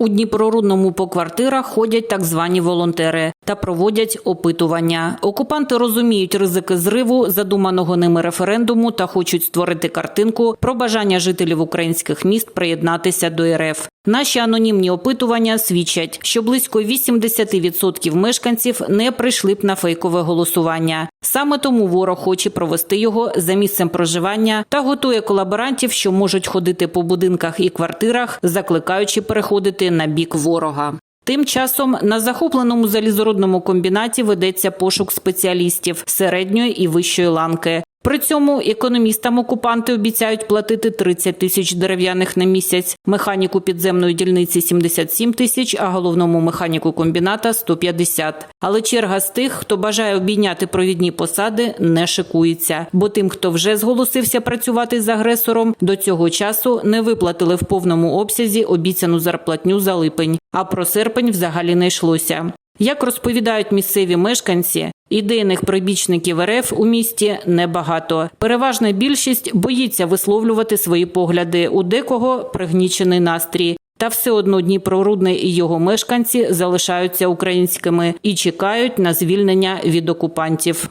У Дніпрорудному по квартирах ходять так звані волонтери та проводять опитування. Окупанти розуміють ризики зриву задуманого ними референдуму та хочуть створити картинку про бажання жителів українських міст приєднатися до РФ. Наші анонімні опитування свідчать, що близько 80% мешканців не прийшли б на фейкове голосування. Саме тому ворог хоче провести його за місцем проживання та готує колаборантів, що можуть ходити по будинках і квартирах, закликаючи переходити на бік ворога. Тим часом на захопленому залізорудному комбінаті ведеться пошук спеціалістів середньої і вищої ланки. При цьому економістам окупанти обіцяють платити 30 тисяч дерев'яних на місяць, механіку підземної дільниці 77 тисяч, а головному механіку комбіната 150. Але черга з тих, хто бажає обійняти провідні посади, не шикується. Бо тим, хто вже зголосився працювати з агресором, до цього часу не виплатили в повному обсязі обіцяну зарплатню за липень. А про серпень взагалі не йшлося. Як розповідають місцеві мешканці, ідейних прибічників РФ у місті небагато. Переважна більшість боїться висловлювати свої погляди. У декого пригнічений настрій. Та все одно Дніпрорудне і його мешканці залишаються українськими і чекають на звільнення від окупантів.